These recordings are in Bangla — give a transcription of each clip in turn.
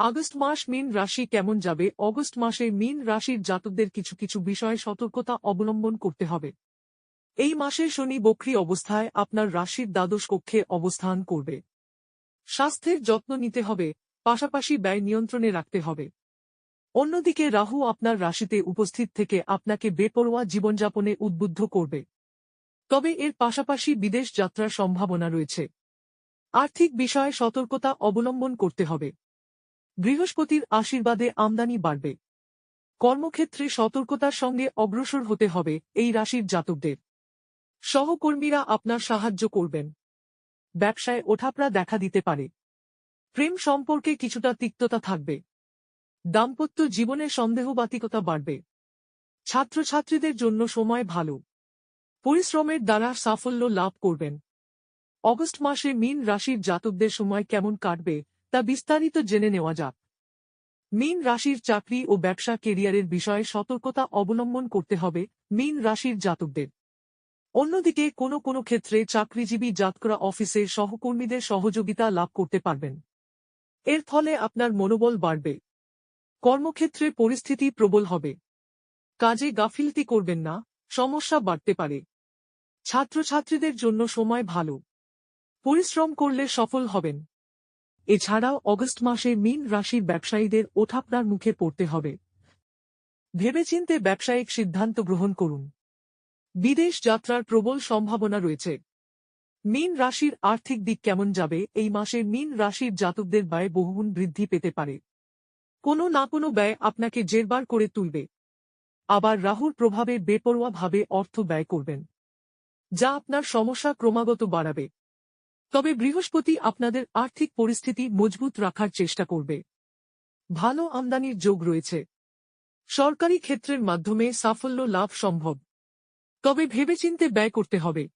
আগস্ট মাস মিন রাশি কেমন যাবে? অগস্ট মাসে মিন রাশির জাতকদের কিছু কিছু বিষয়ে সতর্কতা অবলম্বন করতে হবে। এই মাসে শনি বক্রী অবস্থায় আপনার রাশির দ্বাদশ কক্ষে অবস্থান করবে। স্বাস্থ্যের যত্ন নিতে হবে, পাশাপাশি ব্যয় নিয়ন্ত্রণে রাখতে হবে। অন্যদিকে রাহু আপনার রাশিতে উপস্থিত থেকে আপনাকে বেপরোয়া জীবনযাপনে উদ্বুদ্ধ করবে। তবে এর পাশাপাশি বিদেশ যাত্রার সম্ভাবনা রয়েছে। আর্থিক বিষয়ে সতর্কতা অবলম্বন করতে হবে। বৃহস্পতির আশীর্বাদে আমদানি বাড়বে। কর্মক্ষেত্রে সতর্কতার সঙ্গে অগ্রসর হতে হবে এই রাশির জাতকদের। সহকর্মীরা আপনার সাহায্য করবেন। ব্যবসায় ওঠাপড়া দেখা দিতে পারে। প্রেম সম্পর্কে কিছুটা তিক্ততা থাকবে। দাম্পত্য জীবনে সন্দেহবাতিকতা বাড়বে। ছাত্রছাত্রীদের জন্য সময় ভালো। পরিশ্রমের দ্বারা সাফল্য লাভ করবেন। অগস্ট মাসে মিন রাশির জাতকদের সময় কেমন কাটবে তা বিস্তারিত জেনে নেওয়া যাক। মিন রাশির চাকরি ও ব্যবসা কেরিয়ারের বিষয়ে সতর্কতা অবলম্বন করতে হবে মিন রাশির জাতকদের। অন্যদিকে কোনো কোনো ক্ষেত্রে চাকরিজীবী জাতকরা অফিসের সহকর্মীদের সহযোগিতা লাভ করতে পারবেন। এর ফলে আপনার মনোবল বাড়বে। কর্মক্ষেত্রে পরিস্থিতি প্রবল হবে। কাজে গাফিলতি করবেন না, সমস্যা বাড়তে পারে। ছাত্রছাত্রীদের জন্য সময় ভালো। পরিশ্রম করলে সফল হবেন। এছাড়াও অগস্ট মাসে মিন রাশির ব্যবসায়ীদের ওঠাপড়ার মুখে পড়তে হবে। ভেবেচিন্তে ব্যবসায়িক সিদ্ধান্ত গ্রহণ করুন। বিদেশ যাত্রার প্রবল সম্ভাবনা রয়েছে। মিন রাশির আর্থিক দিক কেমন যাবে? এই মাসে মিন রাশির জাতকদের ব্যয় বহুগুণ বৃদ্ধি পেতে পারে। কোনো না কোনো ব্যয় আপনাকে জেরবার করে তুলবে। আবার রাহুর প্রভাবে বেপরোয়াভাবে অর্থ ব্যয় করবেন। যা আপনার সমস্যা ক্রমাগত বাড়াবে। তবে বৃহস্পতি আপনাদের আর্থিক পরিস্থিতি মজবুত রাখার চেষ্টা করবে। ভালো আমদানির যোগ রয়েছে। সরকারি ক্ষেত্রের মাধ্যমে সাফল্য লাভ সম্ভব। তবে ভেবেচিন্তে ব্যয় করতে হবে।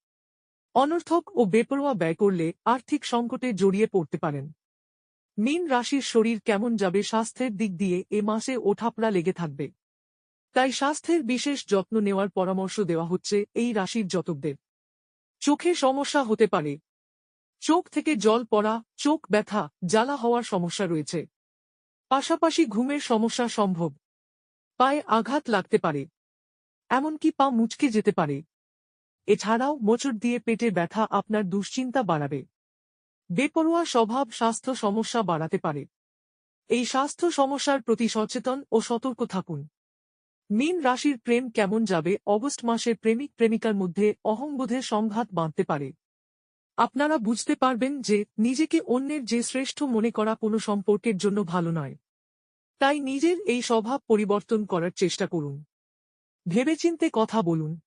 অনর্থক ও বেপরোয়া ব্যয় করলে আর্থিক সংকটে জড়িয়ে পড়তে পারেন। মিন রাশির শরীর কেমন যাবে স্বাস্থ্যের দিক দিয়ে এ মাসে ওঠাপড়া লেগে থাকবে। তাই স্বাস্থ্যের বিশেষ যত্ন নেওয়ার পরামর্শ দেওয়া হচ্ছে এই রাশির যতকদের। চোখে সমস্যা হতে পারে। চোখ থেকে জল পড়া, চোখ ব্যথা, জ্বালা হওয়ার সমস্যা রয়েছে। পাশাপাশি ঘুমের সমস্যা সম্ভব। পায়ে আঘাত লাগতে পারে। এমনকি পা মুচকে যেতে পারে। এছাড়াও মোচড় দিয়ে পেটে ব্যথা আপনার দুশ্চিন্তা বাড়াবে। বেপরোয়া স্বভাব স্বাস্থ্য সমস্যা বাড়াতে পারে। এই স্বাস্থ্য সমস্যার প্রতি সচেতন ও সতর্ক থাকুন। মিন রাশির প্রেম কেমন যাবে? অগস্ট মাসে প্রেমিক প্রেমিকার মধ্যে অহংবোধের সংঘাত বাঁধতে পারে। আপনারা বুঝতে পারবেন যে, নিজেকে অন্যের যে শ্রেষ্ঠ মনে করা কোনো সম্পর্কের জন্য ভালো নয়। তাই নিজের এই স্বভাব পরিবর্তন করার চেষ্টা করুন। ভেবেচিন্তে কথা বলুন।